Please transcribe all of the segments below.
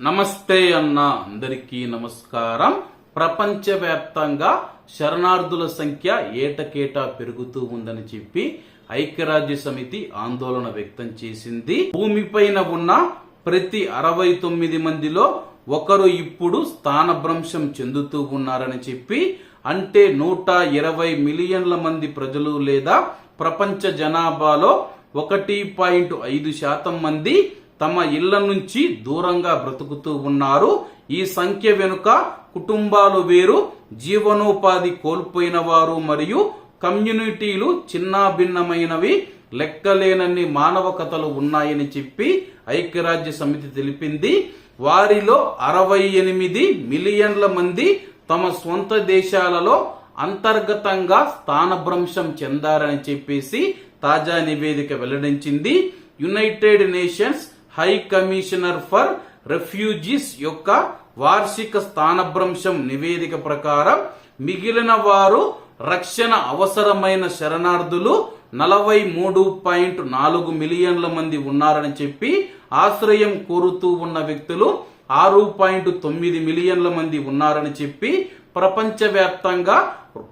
నమస్తే అన్న అందరికీ నమస్కారం. ప్రపంచవ్యాప్తంగా శరణార్థుల సంఖ్య ఏటకేటా పెరుగుతూ ఉందని చెప్పి ఐక్యరాజ్య సమితి ఆందోళన వ్యక్తం చేసింది. భూమిపైన ఉన్న ప్రతి అరవై తొమ్మిది మందిలో ఒకరు ఇప్పుడు స్థానభ్రంశం చెందుతూ ఉన్నారని చెప్పి అంటే నూట ఇరవై మిలియన్ల మంది ప్రజలు లేదా ప్రపంచ జనాభాలో ఒకటి పాయింట్ ఐదు శాతం మంది తమ ఇళ్ళ నుంచి దూరంగా బ్రతుకుతూ ఉన్నారు. ఈ సంఖ్య వెనుక కుటుంబాలు వేరు. జీవనోపాధి కోల్పోయిన వారు మరియు కమ్యూనిటీలు చిన్నాభిన్నమైనవి. లెక్కలేనన్ని మానవ కథలు ఉన్నాయని చెప్పి ఐక్యరాజ్య సమితి తెలిపింది. వారిలో అరవై ఎనిమిది మిలియన్ల మంది తమ స్వంత దేశాలలో అంతర్గతంగా స్థానభ్రంశం చెందారని చెప్పేసి తాజా నివేదిక వెల్లడించింది. United Nations High Commissioner for Refugees యొక్క వార్షిక స్థానభ్రంశం నివేదిక ప్రకారం మిగిలిన వారు రక్షణ అవసరమైన శరణార్థులు నలభై మూడు పాయింట్ నాలుగు మిలియన్ల మంది ఉన్నారని చెప్పి ఆశ్రయం కోరుతూ ఉన్న వ్యక్తులు ఆరు పాయింట్ తొమ్మిది మిలియన్ల మంది ఉన్నారని చెప్పి ప్రపంచవ్యాప్తంగా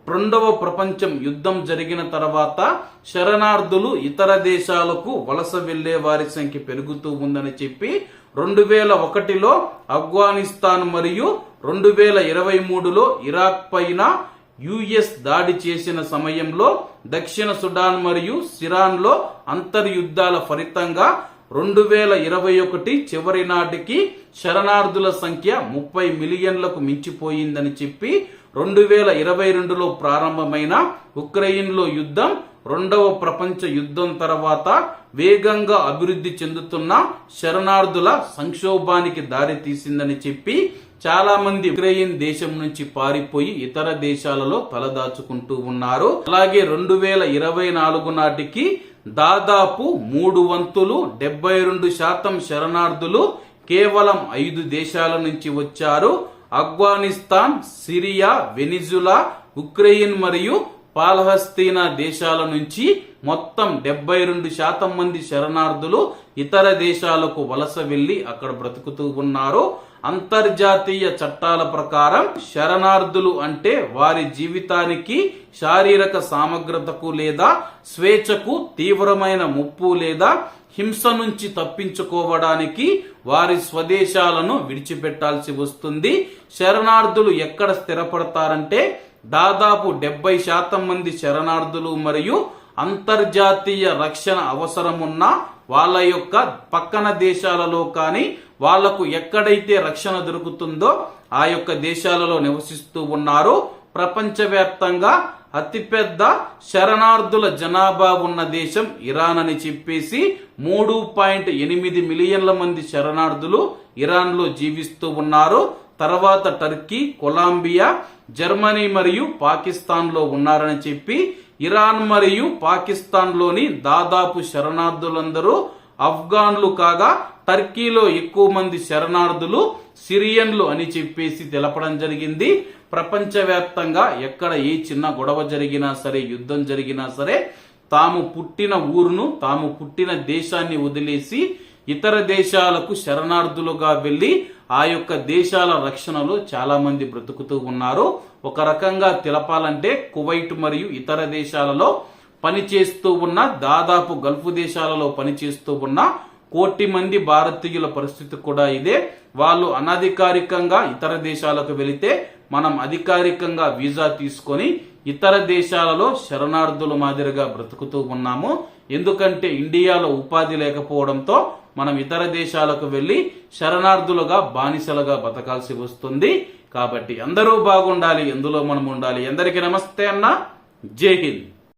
రెండవ ప్రపంచం యుద్ధం జరిగిన తర్వాత శరణార్థులు ఇతర దేశాలకు వలస వెళ్ళే వారి సంఖ్య పెరుగుతూ ఉందని చెప్పి రెండు వేల ఒకటిలో ఆఫ్ఘనిస్తాన్ మరియు రెండు వేల ఇరవై మూడులో ఇరాక్ పైన యుఎస్ దాడి చేసిన సమయంలో దక్షిణ సుడాన్ మరియు సిరాన్లో అంతర్యుద్ధాల ఫలితంగా రెండు వేల ఇరవై ఒకటి చివరి నాటికి శరణార్థుల సంఖ్య ముప్పై మిలియన్లకు మించిపోయిందని చెప్పి రెండు వేల ఇరవై రెండులో ప్రారంభమైన ఉక్రెయిన్లో యుద్ధం రెండవ ప్రపంచ యుద్ధం తర్వాత వేగంగా అభివృద్ధి చెందుతున్న శరణార్థుల సంక్షోభానికి దారితీసిందని చెప్పి చాలా మంది ఉక్రెయిన్ దేశం నుంచి పారిపోయి ఇతర దేశాలలో తలదాచుకుంటూ ఉన్నారు. అలాగే రెండు వేల ఇరవై నాలుగు నాటికి దాదాపు మూడు వంతులు డెబ్బై రెండు శాతం శరణార్థులు కేవలం ఐదు దేశాల నుంచి వచ్చారు. ఆఫ్ఘనిస్తాన్ సిరియా వెనిజులా ఉక్రెయిన్ మరియు పాలహస్తీనా దేశాల నుంచి మొత్తం డెబ్బై రెండు శాతం మంది శరణార్థులు ఇతర దేశాలకు వలస వెళ్ళి అక్కడ బ్రతుకుతూ ఉన్నారు. అంతర్జాతీయ చట్టాల ప్రకారం శరణార్థులు అంటే వారి జీవితానికి శారీరక సామగ్రతకు లేదా స్వేచ్ఛకు తీవ్రమైన ముప్పు లేదా హింస నుంచి తప్పించుకోవడానికి వారి స్వదేశాలను విడిచిపెట్టాల్సి వస్తుంది. శరణార్థులు ఎక్కడ స్థిరపడతారంటే దాదాపు డెబ్బై శాతం మంది శరణార్థులు మరియు అంతర్జాతీయ రక్షణ అవసరమున్న వాళ్ళ యొక్క పక్కన దేశాలలో కానీ వాళ్ళకు ఎక్కడైతే రక్షణ దొరుకుతుందో ఆ యొక్క దేశాలలో నివసిస్తూ ఉన్నారు. ప్రపంచవ్యాప్తంగా అతిపెద్ద శరణార్థుల జనాభా ఉన్న దేశం ఇరాన్ అని చెప్పేసి మూడు పాయింట్ ఎనిమిది మిలియన్ల మంది శరణార్థులు ఇరాన్లో జీవిస్తూ ఉన్నారు. తర్వాత టర్కీ కొలంబియా జర్మనీ మరియు పాకిస్తాన్లో ఉన్నారని చెప్పి ఇరాన్ మరియు పాకిస్తాన్లోని దాదాపు శరణార్థులందరూ ఆఫ్ఘాన్లు కాగా టర్కీలో ఎక్కువ మంది శరణార్థులు సిరియన్లు అని చెప్పేసి తెలపడం జరిగింది. ప్రపంచవ్యాప్తంగా ఎక్కడ ఏ చిన్న గొడవ జరిగినా సరే యుద్ధం జరిగినా సరే తాము పుట్టిన ఊరును తాము పుట్టిన దేశాన్ని వదిలేసి ఇతర దేశాలకు శరణార్థులుగా వెళ్ళి ఆ యొక్క దేశాల రక్షణలో చాలా మంది బ్రతుకుతూ ఉన్నారు. ఒక రకంగా తెలపాలంటే కువైట్ మరియు ఇతర దేశాలలో పనిచేస్తూ ఉన్న దాదాపు గల్ఫ్ దేశాలలో పనిచేస్తూ ఉన్న కోటి మంది భారతీయుల పరిస్థితి కూడా ఇదే. వాళ్ళు అనధికారికంగా ఇతర దేశాలకు వెళితే మనం అధికారికంగా వీసా తీసుకొని ఇతర దేశాలలో శరణార్థుల మాదిరిగా బ్రతుకుతూ ఉన్నాము. ఎందుకంటే ఇండియాలో ఉపాధి లేకపోవడంతో మనం ఇతర దేశాలకు వెళ్ళి శరణార్థులుగా బానిసలుగా బతకాల్సి వస్తుంది. కాబట్టి అందరూ బాగుండాలి ఎందులో మనం ఉండాలి? అందరికీ నమస్తే అన్న. జై హింద్.